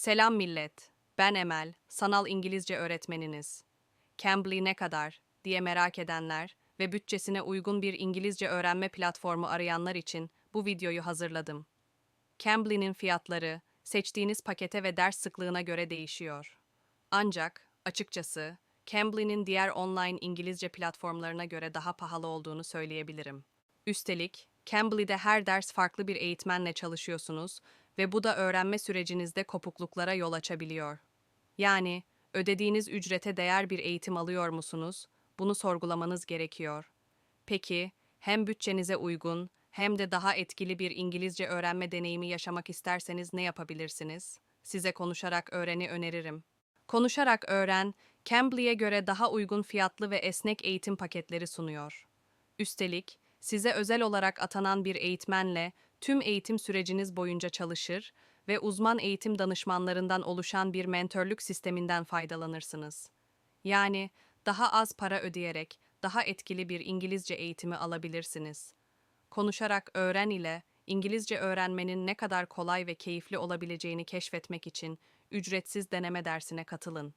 Selam millet. Ben Emel, sanal İngilizce öğretmeniniz. Cambly ne kadar diye merak edenler ve bütçesine uygun bir İngilizce öğrenme platformu arayanlar için bu videoyu hazırladım. Cambly'nin fiyatları seçtiğiniz pakete ve ders sıklığına göre değişiyor. Ancak açıkçası Cambly'nin diğer online İngilizce platformlarına göre daha pahalı olduğunu söyleyebilirim. Üstelik Cambly'de her ders farklı bir eğitmenle çalışıyorsunuz ve bu da öğrenme sürecinizde kopukluklara yol açabiliyor. Yani ödediğiniz ücrete değer bir eğitim alıyor musunuz? Bunu sorgulamanız gerekiyor. Peki, hem bütçenize uygun hem de daha etkili bir İngilizce öğrenme deneyimi yaşamak isterseniz ne yapabilirsiniz? Size konuşarak öğreni öneririm. Konuşarak öğren, Cambly'e göre daha uygun fiyatlı ve esnek eğitim paketleri sunuyor. Üstelik, size özel olarak atanan bir eğitmenle tüm eğitim süreciniz boyunca çalışır ve uzman eğitim danışmanlarından oluşan bir mentörlük sisteminden faydalanırsınız. Yani daha az para ödeyerek daha etkili bir İngilizce eğitimi alabilirsiniz. Konuşarak öğren ile İngilizce öğrenmenin ne kadar kolay ve keyifli olabileceğini keşfetmek için ücretsiz deneme dersine katılın.